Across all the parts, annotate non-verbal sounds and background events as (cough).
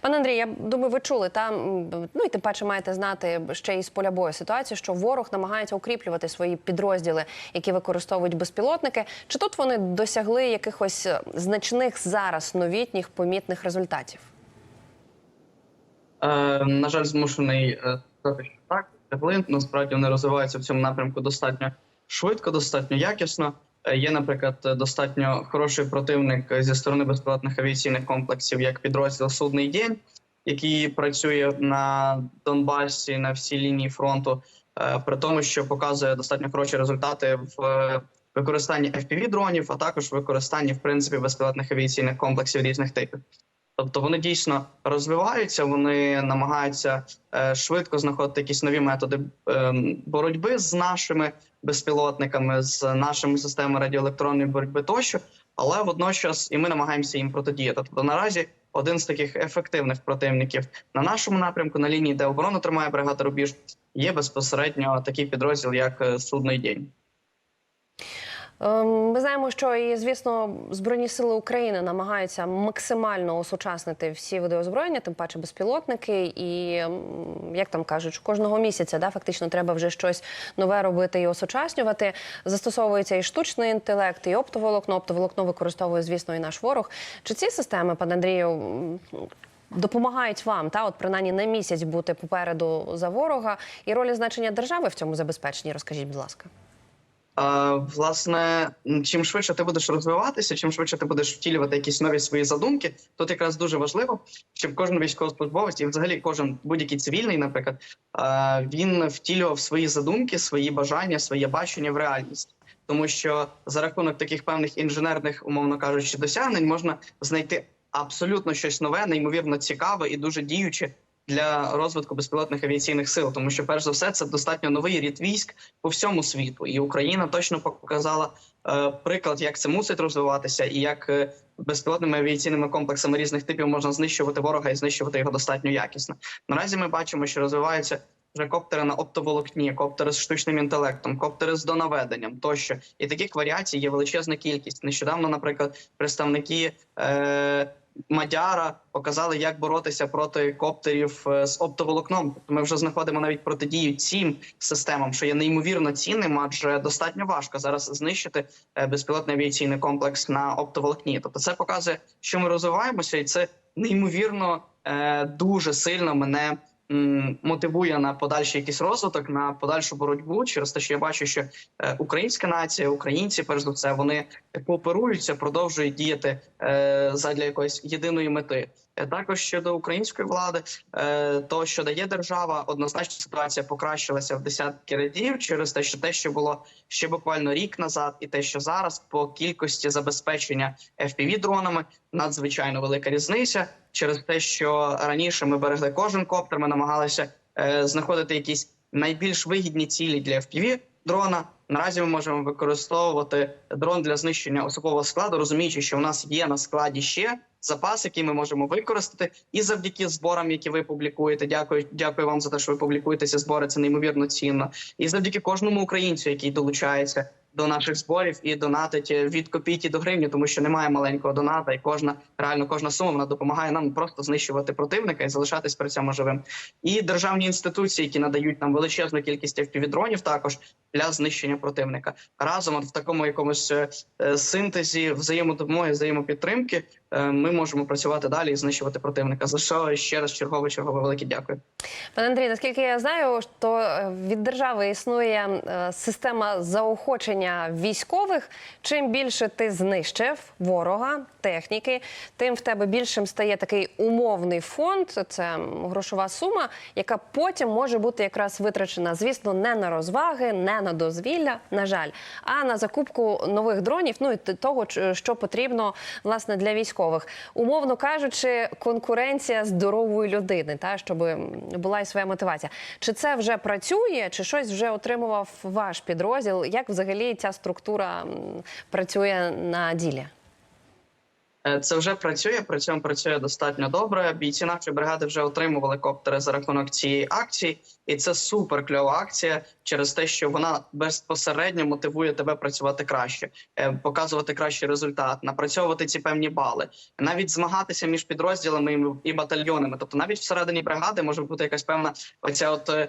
Пане Андрій, я думаю, ви чули там. Ну і тим паче маєте знати ще із поля бою ситуацію, що ворог намагається укріплювати свої підрозділи, які використовують безпілотники. Чи тут вони досягли якихось е, значних зараз новітніх помітних результатів? Е, на жаль, змушений е, сказати, що так. Насправді вони розвиваються в цьому напрямку достатньо швидко, достатньо якісно. Е, Є, наприклад, достатньо хороший противник зі сторони безпілотних авіаційних комплексів, як підрозділ Судний день, який працює на Донбасі на всій лінії фронту, е, при тому, що показує достатньо хороші результати в е, використанні fpv дронів, а також використанні в принципі безпілотних авіаційних комплексів різних типів. Тобто вони дійсно розвиваються, вони намагаються е, швидко знаходити якісь нові методи е, боротьби з нашими безпілотниками, з нашими системами радіоелектронної боротьби тощо, але водночас і ми намагаємося їм протидіяти. Тобто наразі один з таких ефективних противників на нашому напрямку, на лінії, де оборону тримає бригада Рубіж, є безпосередньо такий підрозділ, як е, Судний день. Ем, Ми знаємо, що і звісно збройні сили України намагаються максимально осучаснити всі види озброєння, тим паче безпілотники. І ем, як там кажуть, кожного місяця да, фактично треба вже щось нове робити і осучаснювати. Застосовується і штучний інтелект, і оптоволокно. Оптоволокно використовує, звісно, і наш ворог. Чи ці системи, пане Андрію? Допомагають вам та от принаймні на місяць бути попереду за ворога і ролі значення держави в цьому забезпеченні. Розкажіть, будь ласка. Власне, чим швидше ти будеш розвиватися, чим швидше ти будеш втілювати якісь нові свої задумки, тут якраз дуже важливо, щоб кожен військовослужбовець і взагалі кожен будь-який цивільний, наприклад, він втілював свої задумки, свої бажання, своє бачення в реальність. Тому що за рахунок таких певних інженерних, умовно кажучи, досягнень можна знайти абсолютно щось нове, неймовірно цікаве і дуже діюче для розвитку безпілотних авіаційних сил, тому що перш за все це достатньо новий рід військ по всьому світу, і Україна точно показала е, приклад, як це мусить розвиватися, і як е, безпілотними авіаційними комплексами різних типів можна знищувати ворога і знищувати його достатньо якісно. Наразі ми бачимо, що розвиваються. Вже коптери на оптоволокні, коптери з штучним інтелектом, коптери з донаведенням тощо, і таких варіацій є величезна кількість. Нещодавно, наприклад, представники е, Мадяра показали, як боротися проти коптерів е, з оптоволокном. Ми вже знаходимо навіть протидію цим системам, що є неймовірно цінним, адже достатньо важко зараз знищити е, безпілотний авіаційний комплекс на оптоволокні. Тобто, це показує, що ми розвиваємося, і це неймовірно е, дуже сильно мене. Мотивує на подальший якийсь розвиток, на подальшу боротьбу через те, що я бачу, що е, українська нація, українці, перш за все, вони кооперуються, продовжують діяти е, задля якоїсь єдиної мети. Е, Також щодо української влади, то що дає держава, однозначно ситуація покращилася в десятки разів через те, що те, що було ще буквально рік назад, і те, що зараз по кількості забезпечення fpv дронами надзвичайно велика різниця через те, що раніше ми берегли кожен коптер, ми намагалися е, знаходити якісь найбільш вигідні цілі для FPV дрона. Наразі ми можемо використовувати дрон для знищення особового складу, розуміючи, що у нас є на складі ще запас, який ми можемо використати, і завдяки зборам, які ви публікуєте. Дякую, дякую вам за те, що ви публікуєте ці збори. Це неймовірно цінно. І завдяки кожному українцю, який долучається до наших зборів і донатить від копійки до гривні, тому що немає маленького доната, і кожна реально кожна сума вона допомагає нам просто знищувати противника і залишатись при цьому живим. І державні інституції, які надають нам величезну кількість FPV-дронів також для знищення противника. Разом от в такому якомусь е, е, синтезі взаємодопомоги, взаємопідтримки е, ми можемо працювати далі і знищувати противника. За що ще раз чергове чергове велике дякую. Пане Андрій, наскільки я знаю, то е, від держави існує е, система заохочення військових. Чим більше ти знищив ворога, техніки, тим в тебе більшим стає такий умовний фонд. Це грошова сума, яка потім може бути якраз витрачена, звісно, не на розваги, не на дозвілля, на жаль, а на закупку нових дронів. Ну і того, що потрібно власне для військових, умовно кажучи, конкуренція здорової людини, та щоб була і своя мотивація. Чи це вже працює, чи щось вже отримував ваш підрозділ? Як взагалі ця структура працює на ділі? Е, Це вже працює, при цьому працює достатньо добре. Бійці нашої бригади вже отримували коптери за рахунок цієї акції, і це супер кльова акція через те, що вона безпосередньо мотивує тебе працювати краще, е, показувати кращий результат, напрацьовувати ці певні бали, навіть змагатися між підрозділами і- батальйонами. Тобто, навіть всередині бригади може бути якась певна оця от е,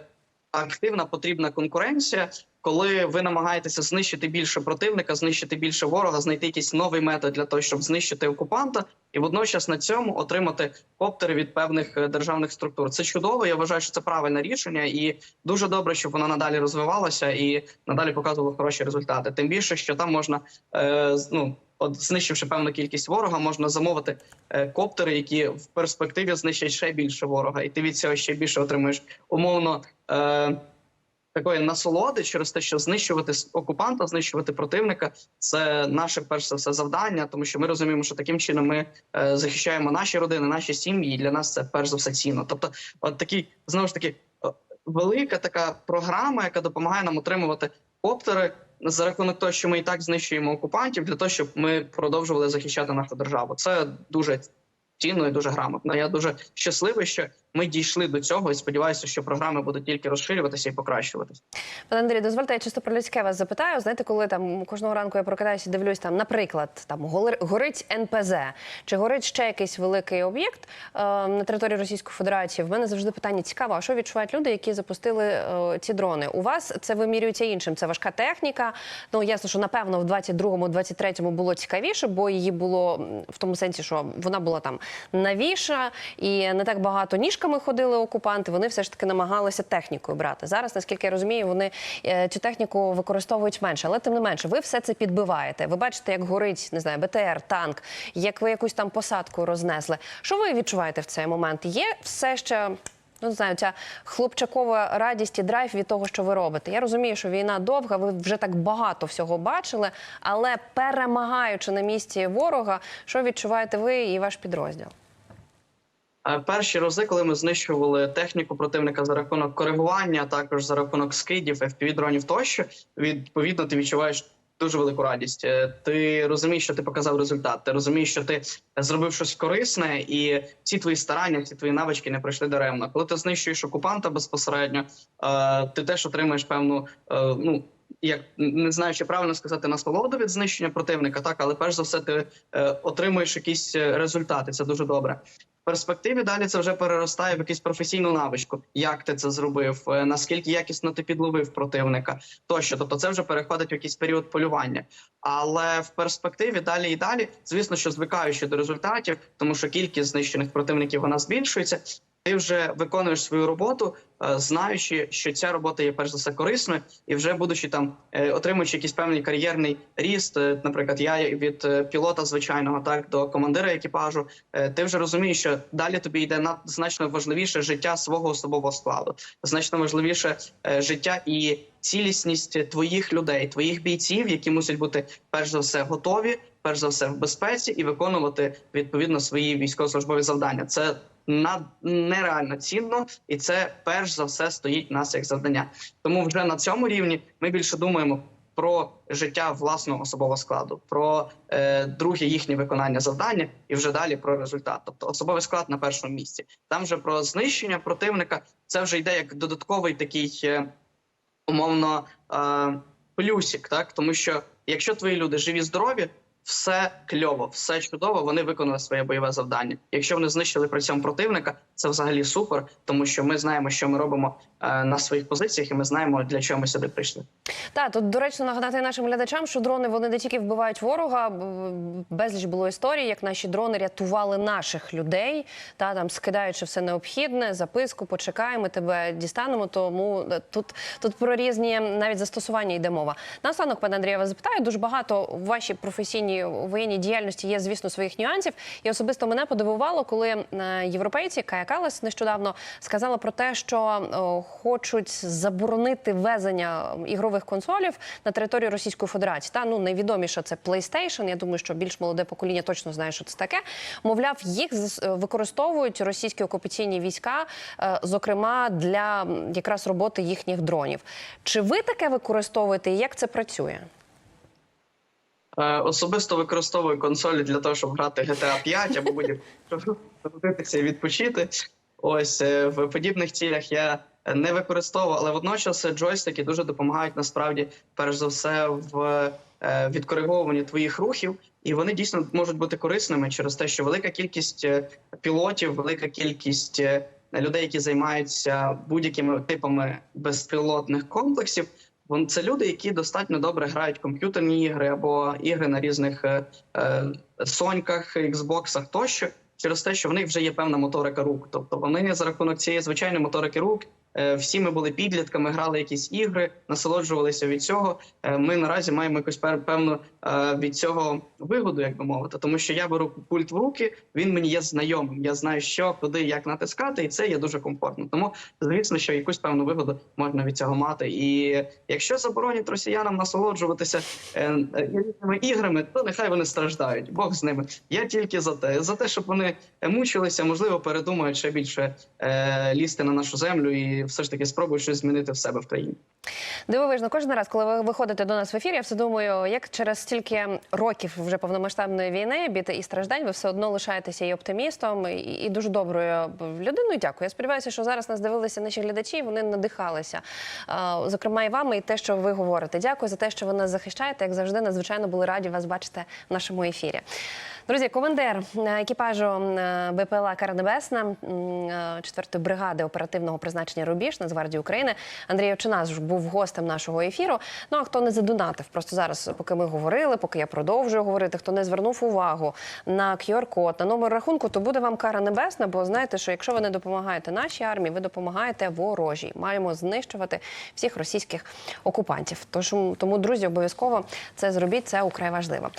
активна потрібна конкуренція, коли ви намагаєтеся знищити більше противника, знищити більше ворога, знайти якийсь новий метод для того, щоб знищити окупанта, і водночас на цьому отримати коптери від певних е, державних структур. Це чудово. Я вважаю, що це правильне рішення, і дуже добре, щоб воно надалі розвивалося і надалі показувало хороші результати. Тим більше, що там можна е, ну. От знищивши певну кількість ворога, можна замовити е, коптери, які в перспективі знищать ще більше ворога, і ти від цього ще більше отримуєш умовно е, такої насолоди через те, що знищувати окупанта, знищувати противника це наше перш за все завдання, тому що ми розуміємо, що таким чином ми е, захищаємо наші родини, наші сім'ї. І для нас це перш за все цінно. Тобто, от такий знову ж таки велика така програма, яка допомагає нам отримувати коптери за рахунок того, що ми і так знищуємо окупантів, для того, щоб ми продовжували захищати нашу державу. Це дуже цінно і дуже грамотно. Я дуже щасливий, що ми дійшли до цього, і сподіваюся, що програми будуть тільки розширюватися і покращуватися. Пане Андрій, дозвольте, я чисто про людське вас запитаю. Знаєте, коли там кожного ранку я прокидаюся дивлюсь, там, наприклад, там гори- горить НПЗ чи горить ще якийсь великий об'єкт е, на території Російської Федерації. В мене завжди питання цікаво, а що відчувають люди, які запустили е, ці дрони? У вас це вимірюється іншим. Це важка техніка. Ну ясно, що напевно в 22-му, 23-му було цікавіше, бо її було в тому сенсі, що вона була там навіша і не так багато ніжками ходили окупанти. Вони все ж таки намагалися технікою брати. Зараз, наскільки я розумію, вони е, цю техніку використовують менше, але тим не менше, ви все це підбиваєте. Ви бачите, як горить не знаю, БТР, танк, як ви якусь там посадку рознесли. Що ви відчуваєте в цей момент? Є все ще. Ну, не знаю, ця хлопчакова радість і драйв від того, що ви робите. Я розумію, що війна довга, ви вже так багато всього бачили, але перемагаючи на місці ворога, що відчуваєте ви і ваш підрозділ? Перші рази, коли ми знищували техніку противника за рахунок коригування, а також за рахунок скидів, fpv дронів тощо, відповідно, ти відчуваєш дуже велику радість. Е, Ти розумієш, що ти показав результат. Ти розумієш, що ти зробив щось корисне, і всі твої старання, всі твої навички не пройшли даремно. Коли ти знищуєш окупанта безпосередньо, е, ти теж отримаєш певну е, ну. Як не знаю, чи правильно сказати насолоду від знищення противника, так але перш за все ти отримуєш якісь результати. Це дуже добре перспективі далі це вже переростає в якусь професійну навичку. Як ти це зробив, е, наскільки якісно ти підловив противника, тощо. Тобто, це вже переходить в якийсь період полювання. Але в перспективі далі і далі, звісно, що звикаючи до результатів, тому що кількість знищених противників вона збільшується. Ти вже виконуєш свою роботу, е, знаючи, що ця робота є перш за все корисною, і вже будучи там, е, отримуючи якийсь певний кар'єрний ріст. е, Наприклад, я від пілота звичайного так до командира екіпажу, ти вже розумієш, що далі тобі йде на значно важливіше життя свого особового складу, значно важливіше життя і цілісність твоїх людей, твоїх бійців, які мусять бути перш за все готові, перш за все в безпеці і виконувати відповідно свої військовослужбові завдання. Це нереально цінно, і це перш за все стоїть нас як завдання. Тому вже на цьому рівні ми більше думаємо про життя власного особового складу, про е, друге їхнє виконання завдання, і вже далі про результат. Тобто особовий склад на першому місці. Там вже про знищення противника. Це вже йде як додатковий такий е, умовно е, плюсик, так тому що якщо твої люди живі, здорові. Все кльово, все чудово. Вони виконали своє бойове завдання. Якщо вони знищили при цьому противника, це взагалі супер, тому що ми знаємо, що ми робимо е, на своїх позиціях, і ми знаємо, для чого ми сюди прийшли. Так, тут доречно нагадати нашим глядачам, що дрони вони не тільки вбивають ворога. Безліч було історій, як наші дрони рятували наших людей, та там скидаючи все необхідне, записку, почекай, ми тебе дістанемо. Тому е, тут, тут про різні навіть застосування йде мова. Наостанок, пане Андрію, я вас запитаю. Дуже багато в вашій професійній воєнній діяльності є, звісно, своїх нюансів. І особисто мене подивувало, коли е, європейці Кая Калас нещодавно сказала про те, що е, хочуть заборонити ввезення ігрових консолів на територію Російської Федерації. Та ну найвідоміше це PlayStation. Я думаю, що більш молоде покоління точно знає, що це таке. Мовляв, їх е, використовують російські окупаційні війська, зокрема для якраз роботи їхніх дронів. Чи ви таке використовуєте як це працює? Е, особисто використовую консолі для того, щоб грати GTA 5 або будь-яку (laughs) і відпочити. Ось е, в подібних цілях я не використовував, але водночас джойстики дуже допомагають насправді, перш за все, в е, відкориговуванні твоїх рухів, і вони дійсно можуть бути корисними через те, що велика кількість пілотів, велика кількість людей, які займаються будь-якими типами безпілотних комплексів. Це люди, які достатньо добре грають комп'ютерні ігри або ігри на різних е, е, соньках, іксбоксах тощо, через те, що в них вже є певна моторика рук. Тобто вони за рахунок цієї звичайної моторики рук. Е, Всі ми були підлітками, грали якісь ігри, насолоджувалися від цього. Е, Ми наразі маємо якусь певну е, від цього вигоду, як би мовити, тому що я беру пульт в руки, він мені є знайомим. Я знаю, що, куди, як натискати, і це є дуже комфортно. Тому звісно, що якусь певну вигоду можна від цього мати. І якщо заборонять росіянам насолоджуватися різними іграми, то нехай вони страждають. Бог з ними. Я тільки за те, за те, щоб вони мучилися, можливо, передумають ще більше лізти на нашу землю і все ж таки спробують щось змінити в себе в країні. Дивовижно, кожен раз, коли ви виходите до нас в ефір, я все думаю, як через стільки років вже повномасштабної війни, біти і страждань, ви все одно лишаєтеся і оптимістом, і, і дуже доброю людиною. Дякую. Я сподіваюся, що зараз нас дивилися наші глядачі, і вони надихалися. Зокрема, і вами, і те, що ви говорите. Дякую за те, що ви нас захищаєте. Як завжди, надзвичайно були раді вас бачити в нашому ефірі. Друзі, командир е, екіпажу е, БПЛА Кара Небесна е, 4-ї бригади оперативного призначення Рубіж Нацгвардії України Андрій Очинас був гостем нашого ефіру. Ну а хто не задонатив, просто зараз, поки ми говорили, поки я продовжую говорити, хто не звернув увагу на QR-код, на номер рахунку, то буде вам кара небесна. Бо знаєте, що якщо ви не допомагаєте нашій армії, ви допомагаєте ворожій. Маємо знищувати всіх російських окупантів. Тож тому, друзі, обов'язково це зробіть. Це украй важливо.